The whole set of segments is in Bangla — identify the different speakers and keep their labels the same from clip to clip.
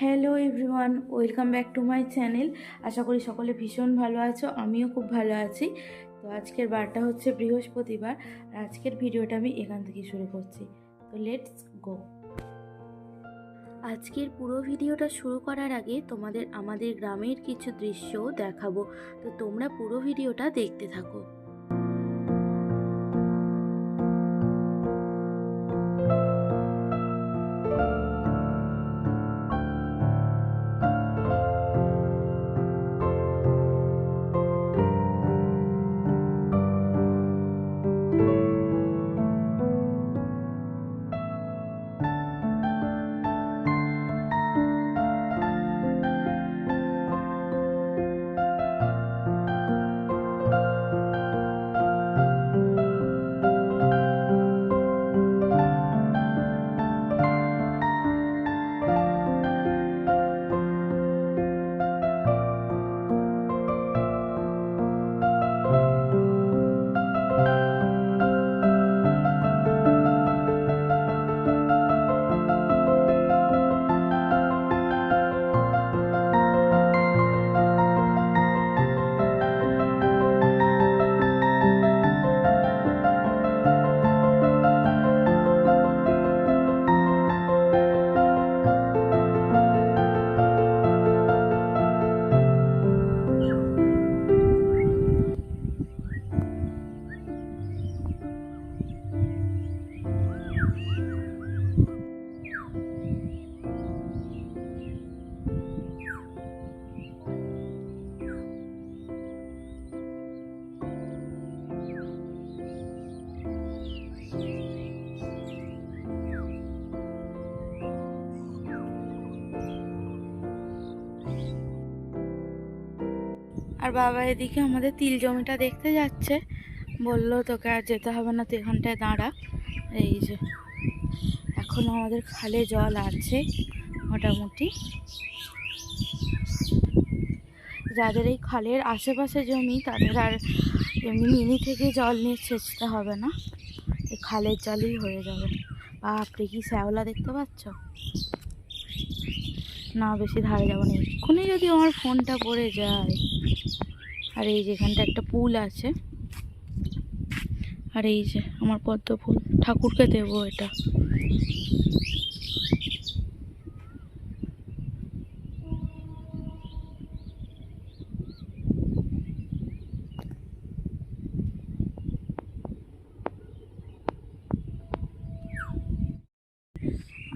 Speaker 1: Hello everyone welcome back to my channel আশা করি সকলে ভীষণ ভালো আছো, আমিও খুব ভালো আছি। তো আজকের বারটা হচ্ছে বৃহস্পতিবার, আর আজকের ভিডিওটা আমি এখান থেকে শুরু করছি। তো লেটস গো আজকের পুরো ভিডিওটা শুরু করার আগে তোমাদের, আমাদের গ্রামের কিছু দৃশ্য দেখাবো। তো তোমরা পুরো ভিডিওটা দেখতে থাকো। আর বাবা এদিকে আমাদের তিল জমিটা দেখতে যাচ্ছে। বলল, তোকে আর যেতে হবে না, তুই এখানটায় দাঁড়া। এই যে, এখনও আমাদের খালে জল আছে, মোটামুটি। যাদের এই খালের আশেপাশে জমি, তাদের আর এমনি মিনি থেকে জল নিয়ে ছেঁচতে হবে না। এই খালের জলই হয়ে যাবে। বাপরে কি শ্যাওলা দেখতে পাচ্ছ? না, বেশি ধারে যাব না। এক্ষুনি যদি আমার ফোনটা পড়ে যায়। আর এই যে এখানটা একটা পুল আছে। আর এই যে আমার পদ্ম ফুল, ঠাকুরকে দেবো এটা।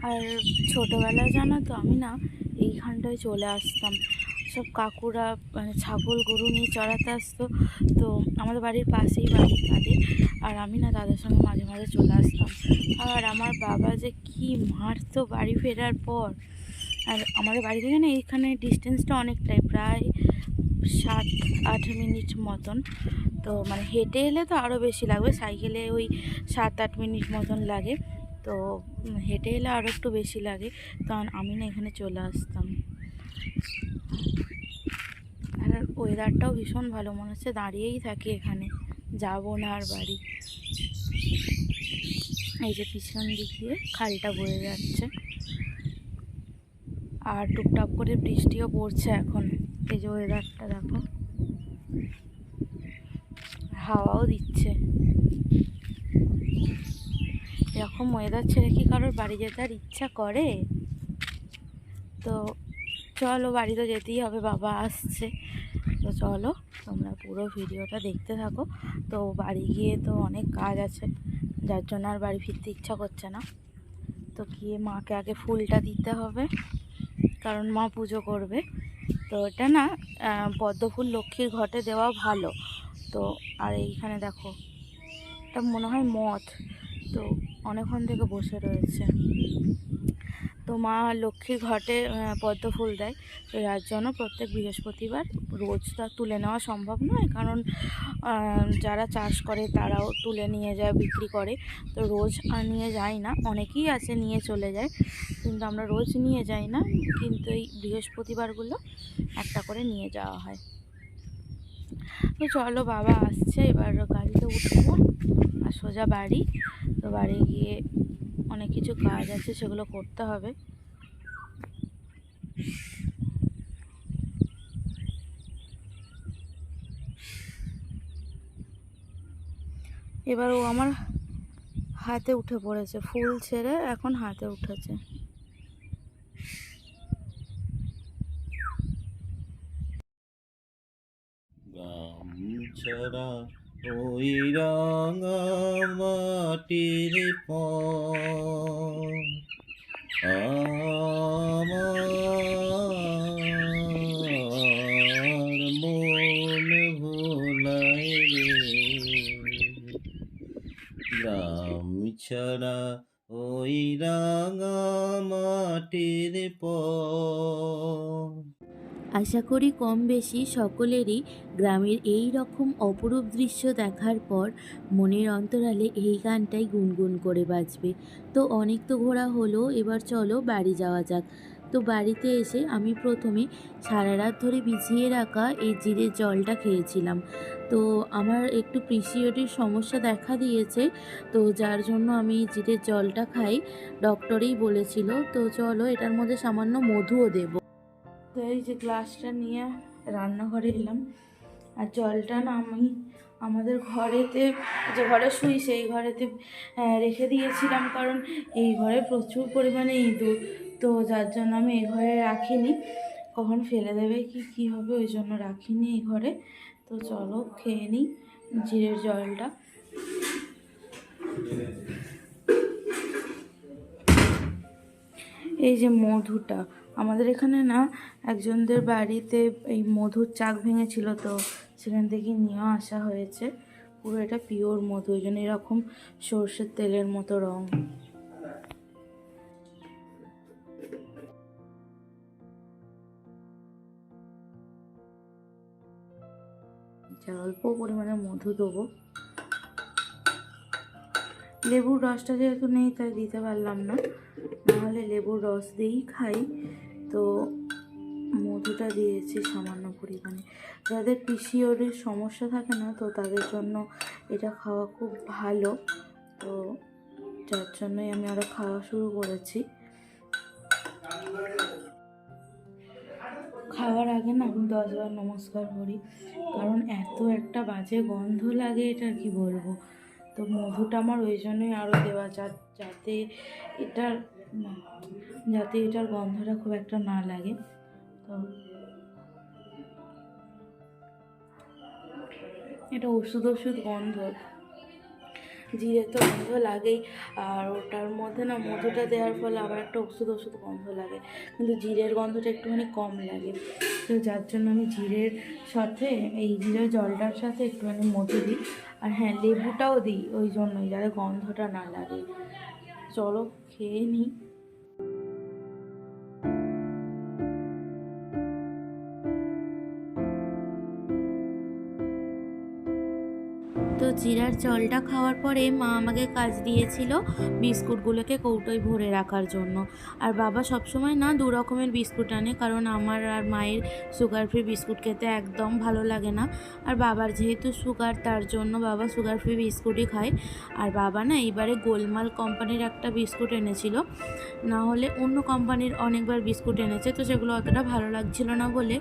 Speaker 1: আর ছোটোবেলায় জানো তো আমি না, এইখানটায় চলে আসতাম। সব কাকুরা মানে ছাগল, গরু নিয়ে চড়াতে আসতো। তো আমাদের বাড়ির পাশেই বাড়ি তাদের। আর আমি না তাদের সঙ্গে মাঝে মাঝে চলে আসতাম। আর আমার বাবা যে কি মারতো বাড়ি ফেরার পর। আর আমাদের বাড়ি থেকে না এইখানে ডিস্টেন্সটা অনেকটাই, প্রায় সাত, আট মিনিট মতন। তো মানে হেঁটে এলে তো আরও বেশি লাগবে, সাইকেলে ওই সাত, আট মিনিট মতন লাগে। তো হেঁটে এলে আরও একটু বেশি লাগে। তখন আমি না এখানে চলে আসতাম। আর ওয়েদারটাও ভীষণ ভালো, মনে হচ্ছে দাঁড়িয়েই থাকি এখানে। যাব না আর বাড়ি। এই যে পিছন দিক দিয়ে খালটা বয়ে যাচ্ছে। আর টুকটাক করে বৃষ্টিও পড়ছে এখন। এই যে ওয়েদারটা দেখো। হাওয়াও দিচ্ছে। এরকম ওয়েদার ছেড়ে কি কারোর বাড়ি যেতে আর ইচ্ছা করে? তো চলো বাড়ি তো যেতেই হবে বাবা আসছে। তো চলো তোমরা পুরো ভিডিওটা দেখতে থাকো। তো বাড়ি গিয়ে তো অনেক কাজ আছে যার জন্য আর বাড়ি ফিরতে ইচ্ছা করছে না। তো গিয়ে মাকে আগে ফুলটা দিতে হবে কারণ মা পুজো করবে। তো এটা না আহ, পদ্ম ফুল লক্ষ্মীর ঘটে দেওয়া ভালো। তো আর এইখানে দেখো এটা মনে হয় মঠ তো অনেকক্ষণ থেকে বসে রয়েছে। তো মা লক্ষ্মীর ঘটে পদ্ম ফুল দেয়। তো যার জন্য প্রত্যেক বৃহস্পতিবার রোজ তো তুলে নেওয়া সম্ভব নয়। কারণ যারা চাষ করে তারাও তুলে নিয়ে যায়, বিক্রি করে। তো রোজ নিয়ে যায় না। অনেকেই আছে, নিয়ে চলে যায়। কিন্তু আমরা রোজ নিয়ে যাই না। কিন্তু এই বৃহস্পতিবারগুলো একটা করে নিয়ে যাওয়া হয়। তো চলো, বাবা আসছে। এবার গাড়িতে উঠবো। আর সোজা বাড়ি। তো বাড়ি গিয়ে অনেক কিছু কাজ আছে, সেগুলো করতে হবে। এবার ও আমার হাতে উঠে পড়েছে, ফুল ছেড়ে এখন হাতে উঠেছে।
Speaker 2: ছাড়া ওই রাঙা মাটির আমার মন ভোলাই গ্রাম ছাড়া ওই রাঙা মাটির পর
Speaker 1: আশা করি কম বেশি সকলেরই গ্রামের এই রকম অপরূপ দৃশ্য দেখার পর মনের অন্তরালে এই গানটাই গুনগুন করে বাজবে। তো অনেক তো ঘোরা হলো, এবার চলো বাড়ি যাওয়া যাক। তো বাড়িতে এসে আমি প্রথমে সারা রাত ধরে ভিজিয়ে রাখা এই জিরের জলটা খেয়েছিলাম। তো আমার একটু পিসিওডির সমস্যা দেখা দিয়েছে, তো যার জন্য আমি জিরের জলটা খাই। ডক্টরেই বলেছিল, তো চলো এটার মধ্যে সামান্য মধুও দেবো। তো এই যে গ্লাসটা নিয়ে রান্নাঘরে এলাম। আর জলটা না আমি আমাদের ঘরেতে, যে ঘরে শুই সেই ঘরেতে রেখে দিয়েছিলাম। কারণ এই ঘরে প্রচুর পরিমাণে ইঁদুর। তো যার জন্য আমি এই ঘরে রাখিনি। কখন ফেলে দেবে কি কি হবে ওই জন্য রাখিনি এই ঘরে। তো চলো খেয়ে নিই জিরের জলটা। এই যে মধুটা আমাদের এখানে না একজনদের বাড়িতে এই মধুর চাক ভেঙেছিল তো সেখান থেকে নিয়েও আসা হয়েছে। পুরো এটা পিওর মধু ওই জন্য এরকম সর্ষের তেলের মতো রং। অল্প পরিমাণে মধু দেবো। লেবুর রসটা যেহেতু নেই, তাই দিতে পারলাম না। নাহলে লেবুর রস দিয়েই খাই। তো মধুটা দিয়েছি সামান্য পরিমাণে। যাদের পিসিওডির সমস্যা থাকে না, তো তাদের জন্য এটা খাওয়া খুব ভালো। তো যার জন্যই আমি আরও খাওয়া শুরু করেছি। খাওয়ার আগে না আমি দশবার নমস্কার করি। কারণ এত একটা বাজে গন্ধ লাগে এটা কি বলব? তো মধুটা আমার ওই জন্যই আরও দেওয়া যাতে এটার যাতে এটার গন্ধটা খুব একটা না লাগে। তো এটা ওষুধ ওষুধ গন্ধ। জিরে তো গন্ধ লাগেই, আর ওটার মধ্যে না মধুটা দেওয়ার ফলে আবার একটা ওষুধ ওষুধ গন্ধ লাগে। কিন্তু জিরের গন্ধটা একটুখানি কম লাগে। তো যার জন্য আমি জিরের সাথে, এই জিরের জলটার সাথে একটুখানি মধু দিই। আর হ্যাঁ লেবুটাও দিই, ওই জন্যই, যাতে গন্ধটা না লাগে। চলো খেয়ে নিই জিরার জলটা খাওয়ার পরে মা আমাকে কাজ দিয়েছিল বিস্কুটগুলোকে কৌটোয় ভরে রাখার জন্য। আর বাবা সবসময় না দু রকমের বিস্কুট আনে, কারণ আমার আর মায়ের সুগার ফ্রি বিস্কুট খেতে একদম ভালো লাগে না। আর বাবার যেহেতু সুগার তার জন্য বাবা সুগার ফ্রি বিস্কুটই খায়। আর বাবা না এইবারে গোলমাল কোম্পানির একটা বিস্কুট এনেছিল। না হলে অন্য কোম্পানির অনেকবার বিস্কুট এনেছে, তো সেগুলো অতটা ভালো লাগছিল না বলে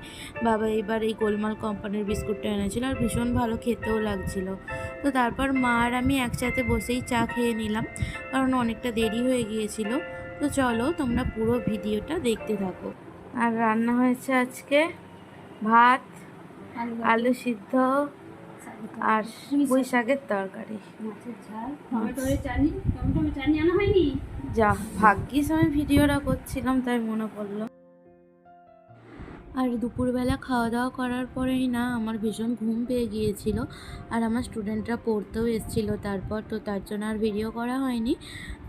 Speaker 1: বাবা এবার এই গোলমাল কোম্পানির বিস্কুটটা এনেছিল। আর ভীষণ ভালো খেতেও লাগছিল। তো তারপর মা আর আমি একসাথে বসেই চা খেয়ে নিলাম কারণ অনেকটা দেরি হয়ে গিয়েছিল। তো চলো তোমরা পুরো ভিডিওটা দেখতে থাকো। আর রান্না হয়েছে আজকে ভাত আলু সিদ্ধ আর পুঁই শাকের তরকারি। যা ভাগ্যিস আমি ভিডিওটা করছিলাম তাই মনে পড়ল। আর দুপুরবেলা খাওয়া দাওয়া করার পরেই না আমার ভীষণ ঘুম পেয়ে গিয়েছিল। আর আমার স্টুডেন্টরা পড়তেও এসেছিল। তারপর তো তার জন্য আর ভিডিও করা হয়নি।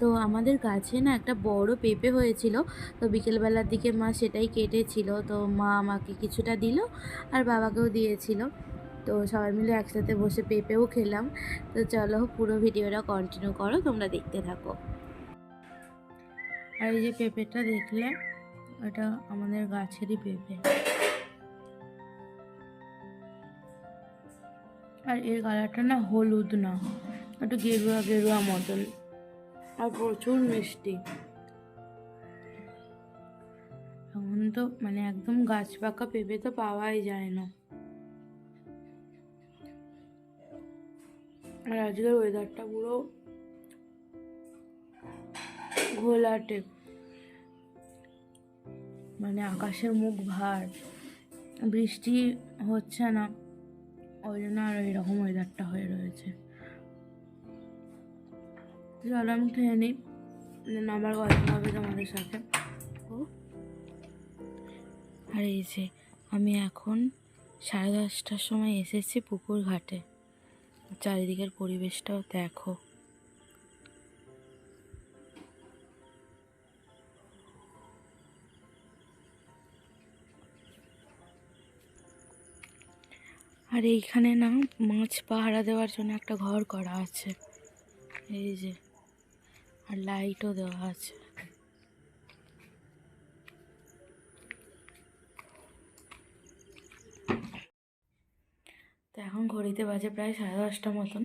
Speaker 1: তো আমাদের গাছে না একটা বড় পেঁপে হয়েছিল। তো বিকেলবেলার দিকে মা সেটাই কেটেছিল। তো মা আমাকে কিছুটা দিল আর বাবাকেও দিয়েছিল। তো সবাই মিলে একসাথে বসে পেঁপেও খেলাম। তো চলো পুরো ভিডিওটা কন্টিনিউ করো। তোমরা দেখতে থাকো। আর এই যে পেঁপেটা দেখলে এটা আমাদের গাছেরই পেঁপে। আর এর কালারটা না হলুদ না, একটু গেরুয়া গেরুয়া মতন। আর প্রচুর মিষ্টি। এখন তো মানে একদম গাছ পাকা পেঁপে তো পাওয়াই যায় না। আর আজকের ওয়েদারটা পুরো ঘোলাটে। মানে আকাশের মুখ ভার, বৃষ্টি হচ্ছে না, ওই জন্য আর এরকম ওয়েদারটা হয়ে রয়েছে। চলো আমি খেয়ে নিই আবার গল্প হবে তোমাদের সাথে। ও আর এই যে, আমি এখন সাড়ে দশটার সময় এসেছি পুকুর ঘাটে। চারিদিকের পরিবেশটাও দেখো। আর এইখানে না মাছ পাহারা দেওয়ার জন্য একটা ঘর করা আছে। এই যে, আর লাইটও দেওয়া আছে। তো এখন ঘড়িতে বাজে প্রায় সাড়ে দশটা মতন।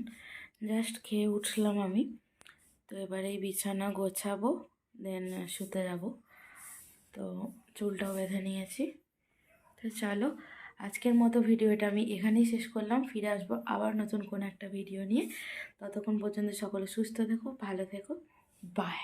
Speaker 1: জাস্ট খেয়ে উঠলাম আমি। তো এবার এই বিছানা গোছাবো, দেন শুতে যাব। তো চুলটাও বেঁধে নিয়েছি। তো চলো আজকের মতো ভিডিওটা আমি এখানেই শেষ করলাম। ফিরে আসব আবার নতুন কোনো একটা ভিডিও নিয়ে। ততক্ষণ পর্যন্ত সকলে সুস্থ থেকো, ভালো থেকো। বাই